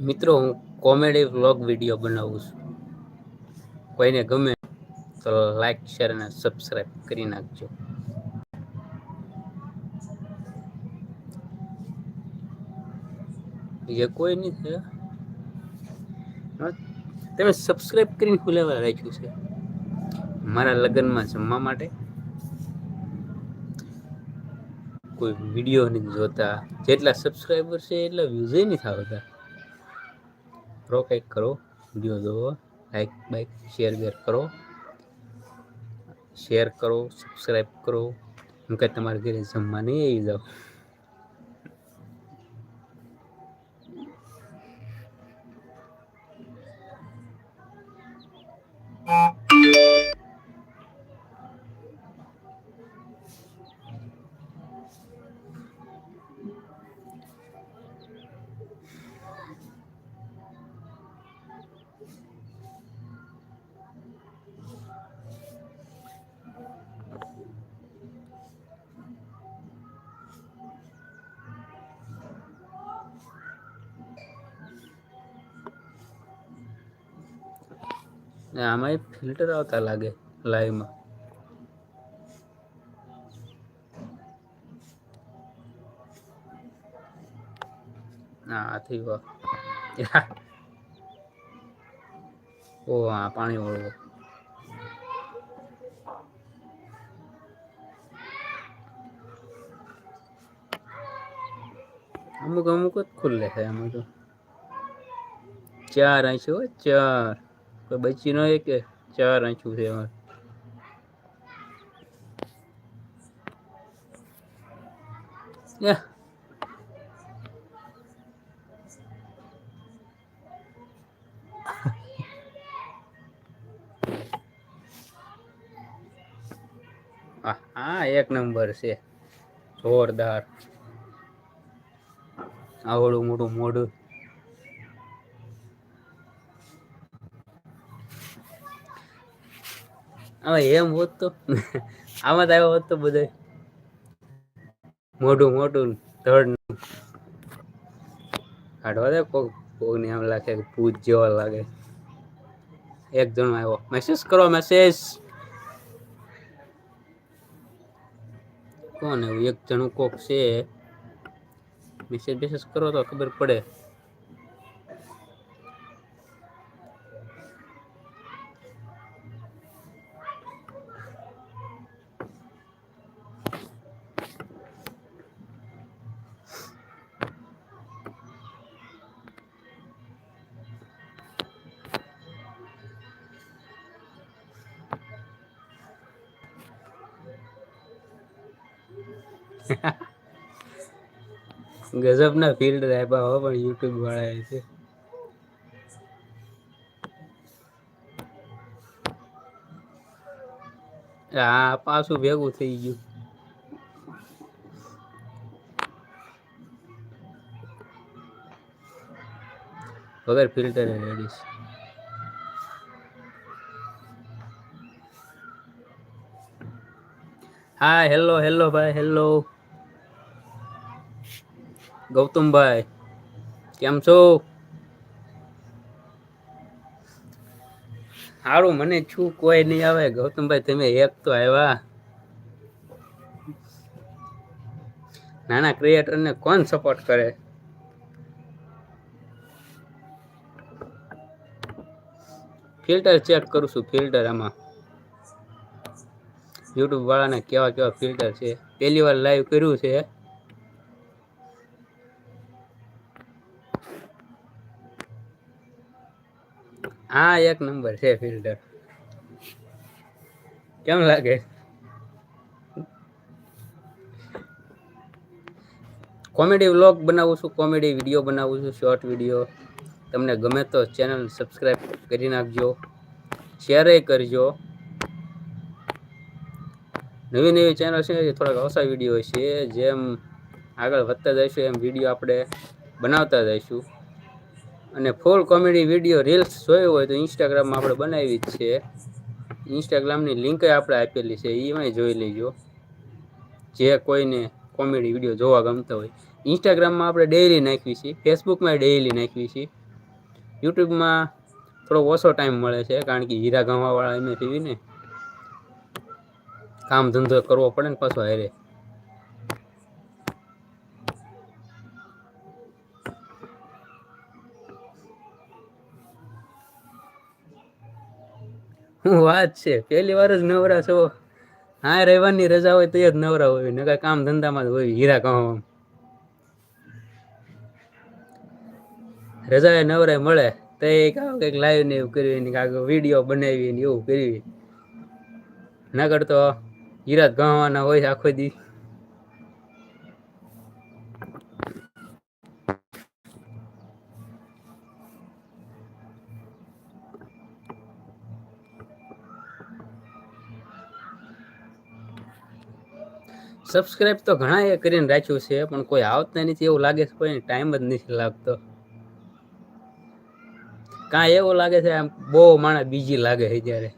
મિત્રો, હું comedy vlog video બનાવું છું. કોઈને ગમે તો લાઈક શેર અને સબસ્ક્રાઈબ કરી નાખજો. બીજા કોઈ નહીં થયા તમે સબસ્ક્રાઈબ કરીને ખુલેવા રાખ્યું છે. મારા લગ્નમાં જમવા માટે. કોઈ વીડિયો નથી જોતા. જેટલા સબસ્ક્રાઈબર છે એટલા વ્યૂઝે નહીં થતા કરો કંઈક કરો વીડિયો જોવો લાઈક બાઈક શેર બેર કરો શેર કરો સબસ્ક્રાઈબ કરો હું કાંઈ તમારા ઘરે જમવા નહીં આવી જાઓ ને આમાં ફિલ્ટર આવતા લાગે લાઈવમાં હા થઈ વાહ. ઓ પાણી વાળો. અમુક અમુક જ ખુલ્લે છે એમાં તો. ચાર અહીં હો, ચાર. કોઈ બચી ન હોય ચાર આંચું છે એમાં હા એક નંબર છે. જોરદાર. આવડું મોટું મોઢું. હવે એમ હોત તો, આમાં આવ્યો હોત તો બધે મોઢું મોટું ધડ કાઢવા દે કોક, કોકને એમ લાગે કે ભૂત જેવા લાગે. એક જણો આવ્યો. મેસેજ કરો મેસેજ કોણ એવું એક જણું કોક છે. મેસેજ મેસેજ કરો તો ખબર પડે. ગજબના ફિલ્ડ રાખ્યા હો, પણ યુટ્યુબ વાળાએ છે. હા પાછું ભેગું થઈ ગયું. વગર ફિલ્ટર લેડીઝ હા હેલો હેલો ભાઈ હેલો ગૌતમભાઈ, કેમ છો? સારું મને છું, કોઈ નહીં આવે. ગૌતમભાઈ, તમે એક તો આવ્યા. નાના ક્રિએટરને કોણ સપોર્ટ કરે? ફિલ્ટર ચેક કરું છું ફિલ્ટર આમાં. યુટ્યુબ વાળાને કેવા કેવા ફિલ્ટર છે? પહેલી વાર લાઈવ કર્યું છે. હા, એક નંબર છે ફિલ્ટર કેમ લાગે? કોમેડી વ્લોગ બનાવું છું, કોમેડી વીડિયો બનાવું છું, શોર્ટ વીડિયો. તમને ગમે તો ચેનલ સબસ્ક્રાઈબ કરી નાખજો, શેર કરજો. નવી નવી ચેનલ છે થોડાક ઓછા વીડિયો છે, જેમ આગળ વધતા જઈશું, એમ વીડિયો આપણે બનાવતા જઈશું. અને ફૂલ કોમેડી વીડિયો રીલ્સ જોયો હોય તો ઇન્સ્ટાગ્રામમાં આપણે બનાવી જ છે. ઇન્સ્ટાગ્રામની લિંક આપણે આપેલી છે એમાંય જોઈ લેજો. જે કોઈને કોમેડી વીડિયો જોવા ગમતા હોય. ઇન્સ્ટાગ્રામમાં આપણે ડેઈલી નાખવી છીએ ફેસબુકમાં ડેઈલી નાખવી છીએ યુટ્યુબમાં થોડો ઓછો ટાઈમ મળે છે, કારણ કે હીરા ગમાવાળા એમ ટીવીને કામ ધંધો કરવો પડે ને પાછો હારે. હું વાત છે? પહેલી વાર જ નવરા છો. હા રવિવારની રજા હોય તો જ નવરા હોય ને કાંઈ કામ ધંધામાં હોય, હીરા કમાવામાં રજાએ નવરે મળે, તો એ કાંક કંઈક લાઈવ ને એવું કરવી ને કાંક વીડિયો બનાવી ને એવું કરવી ના કરતો હીરા જ ગણવાના હોય આખો દી. સબસ્ક્રાઇબ તો ઘણા એ કરીને રાખ્યું છે, પણ કોઈ આવતા નથી એવું લાગે છે કોઈ ટાઈમ જ નથી લાગતો. કાંઈ એવું લાગે છે, આમ બહુ માણસ બીજી લાગે છે જ્યારે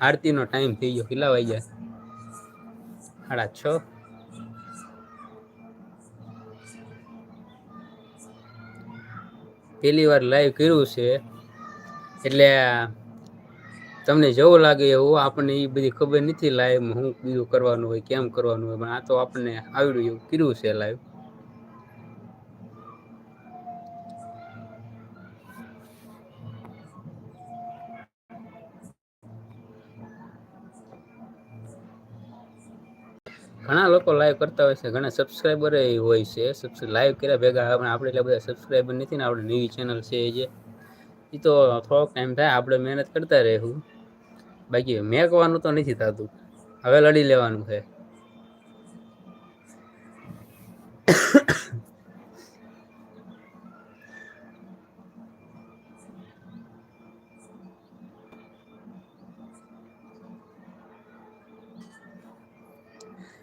આરતીનો ટાઈમ થઈ ગયો, કેટલા વાગ્યા? સાડા છ. પહેલી વાર લાઈવ કર્યું છે, એટલે તમને જેવું લાગે એવું આપણને એ બધી ખબર નથી લાઈવ શું બીજું કરવાનું હોય, કેમ કરવાનું હોય, પણ આ તો આપણને આવડ્યું એવું કર્યું છે લાઈવ ઘણા લોકો લાઈવ કરતા હોય છે, ઘણા સબસ્ક્રાઈબર હોય છે લાઈવ કર્યા ભેગા આપણે એટલા બધા સબસ્ક્રાઈબર નથી ને, આપણે નવી ચેનલ છે જે એ તો થોડોક ટાઈમ થાય, આપણે મહેનત કરતા રહેવું. બાકી મેકવાનું તો નથી થતું. હવે લડી લેવાનું છે.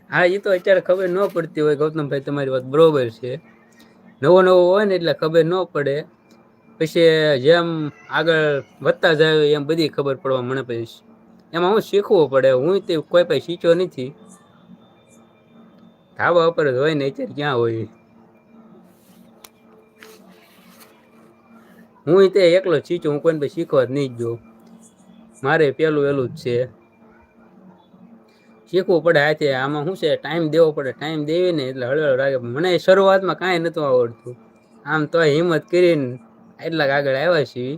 હા એ તો અત્યારે ખબર ન પડતી હોય ગૌતમભાઈ, તમારી વાત બરોબર છે. નવો નવો હોય ને એટલે ખબર ન પડે. પછી જેમ આગળ વધતા જાય એમ બધી ખબર પડવા મને પછી એમાં હું શીખવું પડે, હું તે કોઈ પણ શીખ્યો નથી. ધાબા ઉપર હોય ને અત્યારે ક્યાં હોય? હું તે એકલો શીખ્યો હું કોઈને શીખવા જ નહીં જ મારે પેલું એલું જ છે. શીખવું પડે હાથે, આમાં શું છે ટાઈમ દેવો પડે. ટાઈમ દેવી ને એટલે હળવળ લાગે. મને શરૂઆતમાં કાંઈ નહોતું આવડતું. આમ તો હિંમત કરીને એટલા આગળ આવ્યા છીએ.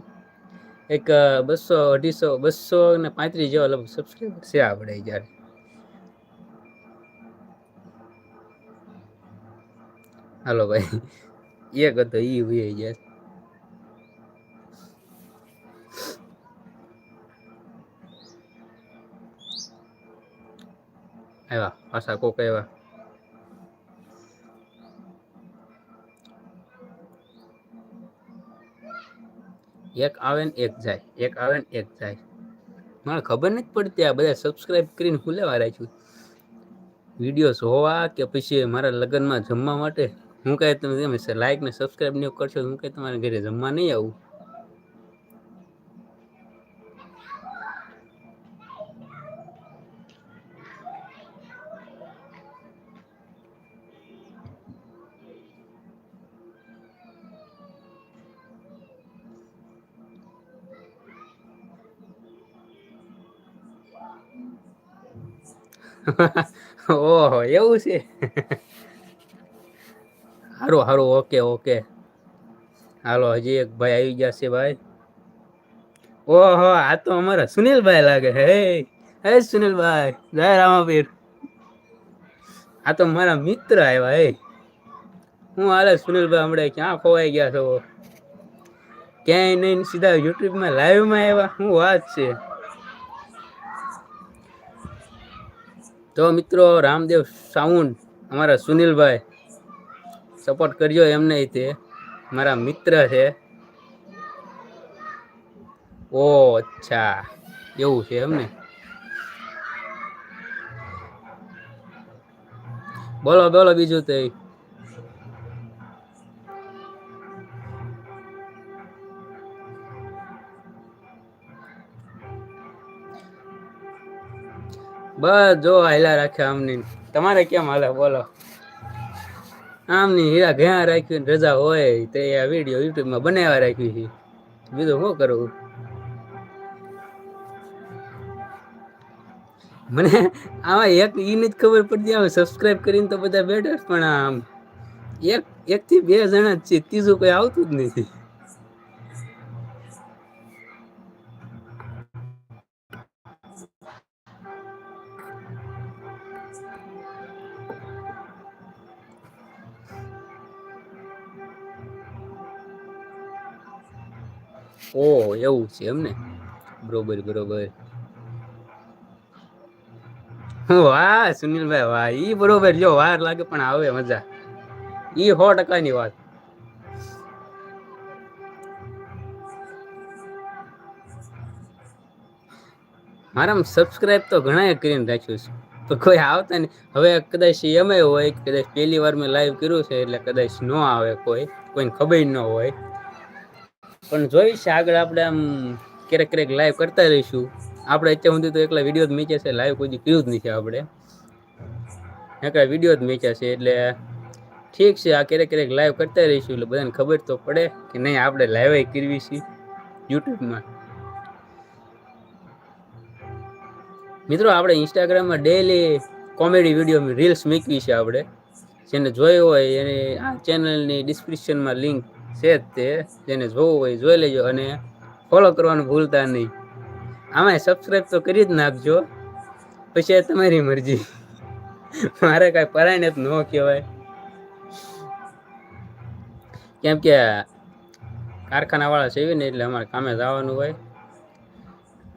એક બસો, અઢીસો, બસો ને પાંત્રીસ જેવા લગભગ સબસ્ક્રાઈબર છે આપણે જ્યારે. હાલો ભાઈ, એક હતો ઈ હોય જાય આવ્યા, પાછા કોક આવ્યા. એક આવે ને એક જાય, એક આવે ને એક જાય. મને ખબર નથી પડતી આ બધા સબસ્ક્રાઈબ કરીને હું લેવા રાખ્યું વીડિયો જોવા કે પછી મારા લગ્નમાં જમવા માટે? હું કાંઈ તમે લાઈક ને સબસ્ક્રાઈબ ને કરશો હું કહે તમારા ઘરે જમવા નહીં આવું? ઓહો, એવું છે? સારું સારું ઓકે ઓકે. હાલો, હજી એક ભાઈ આવી ગયા છે ભાઈ. ઓહો, આ તો અમારા સુનિલભાઈ લાગે. હે હે સુનિલભાઈ, જય રામાપીર. આ તો મારા મિત્ર આવ્યા, હે. હું હાલે સુનિલભાઈ હમણાં ક્યાં ખોવાઈ ગયા છો? ક્યાંય નહીં, સીધા યુટ્યુબમાં લાઈવમાં આવ્યા. શું વાત છે? તો મિત્રો, રામદેવ સાઉન્ડ અમારા સુનિલભાઈ સપોર્ટ કરજો એમને તે મારા મિત્ર છે. ઓ અચ્છા, એવું છે એમને? બોલો બોલો બીજું તો બસ જો હાલા રાખે આમની તમારે કેમ હાલે? બોલો. આમની હીરા ઘણા રાખ્યું રજા હોય તે આ વીડિયો યુટ્યુબમાં બનાવ્યા રાખ્યું છે. બીજું શું કરવું મને આમાં એક ઈને જ ખબર પડતી આવે સબસ્ક્રાઇબ કરીને તો બધા બેઠા પણ આમ. એક, એકથી બે જણા જ છે ત્રીજું કોઈ આવતું જ નથી. ઓહ, એવું છે એમને બરોબર બરોબર. વાહ, સુનિલભાઈ, વાહ, ઈ બરોબર, જો, વાર લાગે પણ આવે મજા. ઈ સો ટકાની વાત. મારા સબસ્ક્રાઇબ તો ઘણા કરીને રાખ્યું છે, પણ કોઈ આવતા નહીં. હવે કદાચ એમ હોય કદાચ પહેલી વાર મેં લાઈવ કર્યું છે, એટલે કદાચ ન આવે કોઈ, કોઈને ખબર ન હોય. પણ જોઈશ આગળ આપણે આમ ક્યારેક ક્યારેક લાઈવ કરતા રહીશું. આપણે અત્યાર સુધી તો એકલા વીડિયો જ મેચ્યા છે લાઈવ કોઈ કર્યું જ નથી આપણે. એકલા વીડિયો જ મેચ્યા છે, એટલે ઠીક છે, આ ક્યારેક ક્યારેક લાઈવ કરતા રહીશું, એટલે બધાને ખબર તો પડે કે નહીં, આપણે લાઈવ કરવી છીએ યુટ્યુબમાં. મિત્રો, આપણે ઇન્સ્ટાગ્રામમાં ડેલી કોમેડી વીડિયો રીલ્સ મૂકવી છે આપણે. જેને જોયું હોય એને આ ચેનલની ડિસ્ક્રિપ્શનમાં લિંક છે જ તે. જેને જોવું હોય જોઈ લેજો અને ફોલો કરવાનું ભૂલતા નહીં. આમાં સબસ્ક્રાઈબ તો કરી જ નાખજો. પછી તમારી મરજી. મારે કાંઈ પરાયણ જ ન કહેવાય. કેમ કે કારખાનાવાળા છે ને એટલે અમારે કામે જવાનું હોય.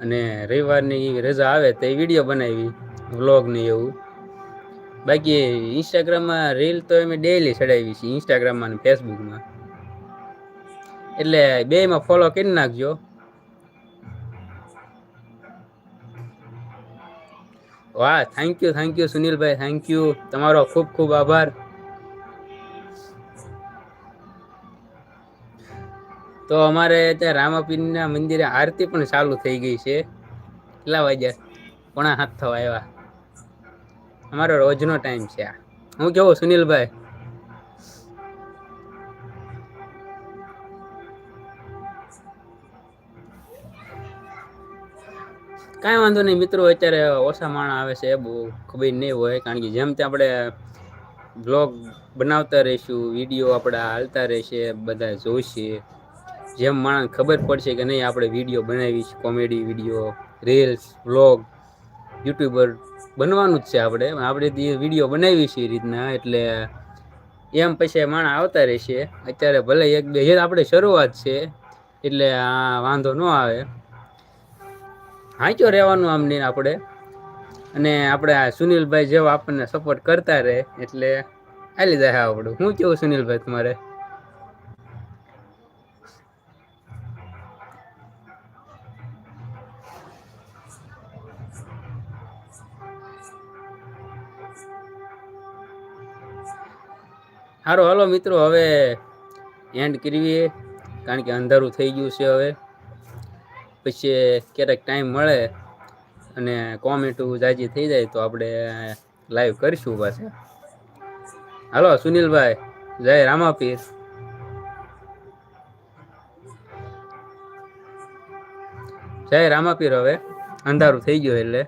અને રવિવારની રજા આવે તો એ વીડિયો બનાવી, વ્લોગ ને એવું. બાકી ઇન્સ્ટાગ્રામમાં રીલ તો અમે ડેઈલી ચડાવી છે ઇન્સ્ટાગ્રામમાં અને ફેસબુકમાં એટલે બે માં ફોલો કરી નાખજો. વાહ થેન્ક યુ થેન્ક યુ સુનિલભાઈ થેન્ક યુ તમારો ખૂબ ખૂબ આભાર. તો અમારે ત્યાં રામાપીરના મંદિરે આરતી પણ ચાલુ થઈ ગઈ છે. કેટલા વાગ્યા? પોણા હાથ થવા આવ્યા. અમારો રોજનો ટાઈમ છે આ. હું કેવું, સુનિલભાઈ? કાંઈ વાંધો નહીં મિત્રો, અત્યારે ઓછા માણસ આવે છે, બહુ ખબર નહીં હોય, કારણ કે જેમ તે આપણે બ્લોગ બનાવતા રહીશું વીડિયો આપણા હાલતા રહેશે, બધા જોઈશે જેમ માણસ ખબર પડશે કે નહીં, આપણે વીડિયો બનાવી છે comedy video reels blog YouTuber બનવાનું જ છે આપણે. આપણે વીડિયો બનાવી છે એ રીતના, એટલે એમ પછી માણસ આવતા રહેશે. અત્યારે ભલે એક બે આપણે શરૂઆત છે, એટલે આ વાંધો ન આવે. હાંચો રહેવાનું આમ નહીં આપણે. અને આપણે આ સુનિલભાઈ જેવો આપણને સપોર્ટ કરતા રહે એટલે આલી જાય આપણું. શું કેવું સુનિલભાઈ તમારે? સારું હાલો મિત્રો, હવે એન્ડ કરીએ. કારણ કે અંધારું થઈ ગયું છે હવે. પછી ક્યારેક ટાઈમ મળે અને કોમેન્ટો જાજી થઈ જાય તો આપણે લાઈવ કરીશું પાછા. હાલો, સુનિલભાઈ. જય રામાપીર. જય રામાપીર હવે. અંધારું થઈ ગયું એટલે.